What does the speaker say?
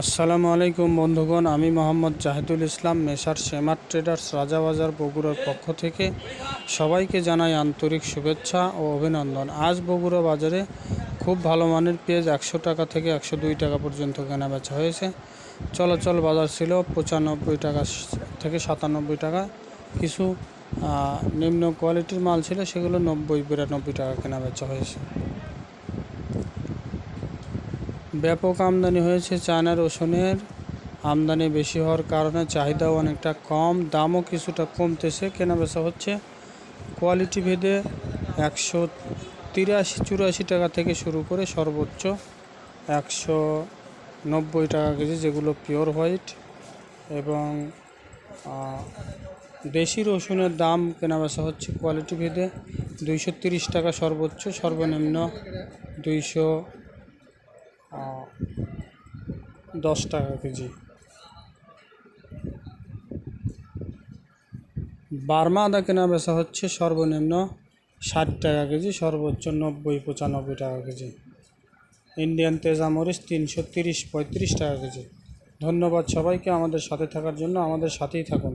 আসসালামু আলাইকুম বন্ধুগণ, আমি মোহাম্মদ জাহিদুল ইসলাম মেসার সেমার ট্রেডার্স রাজাবাজার বগুড়ার পক্ষ থেকে সবাইকে জানাই আন্তরিক শুভেচ্ছা ও অভিনন্দন। আজ বগুড়া বাজারে খুব ভালো মানের পেঁয়াজ একশো টাকা থেকে একশো দুই টাকা পর্যন্ত কেনা বেচা হয়েছে। চলাচল বাজার ছিল পঁচানব্বই টাকা থেকে সাতানব্বই টাকা। কিছু নিম্ন কোয়ালিটির মাল ছিল, সেগুলো নব্বই, বিরানব্বই টাকা কেনা বেচা হয়েছে। ব্যাপক আমদানি হয়েছে চায়না রসুনের আমদানি বেশি হওয়ার কারণে চাহিদাও অনেকটা কম, দামও কিছুটা কমতেছে। কেনাবেচা হচ্ছে কোয়ালিটি ভেদে একশো তিরাশি চুরাশি টাকা থেকে শুরু করে সর্বোচ্চ একশো নব্বই টাকা কেজি যেগুলো পিওর হোয়াইট এবং দেশি রসুনের দাম কেনাবেচা হচ্ছে কোয়ালিটি ভেদে দুইশো টাকা সর্বোচ্চ, সর্বনিম্ন দুইশো দশ টাকা কেজি। বার্মা আদা কেনা বেচা হচ্ছে সর্বনিম্ন ষাট টাকা কেজি, সর্বোচ্চ নব্বই, পঁচানব্বই টাকা কেজি। ইন্ডিয়ান তেজামরিচ তিনশো তিরিশ, পঁয়ত্রিশ টাকা কেজি। ধন্যবাদ সবাইকে আমাদের সাথে থাকার জন্য, আমাদের সাথেই থাকুন।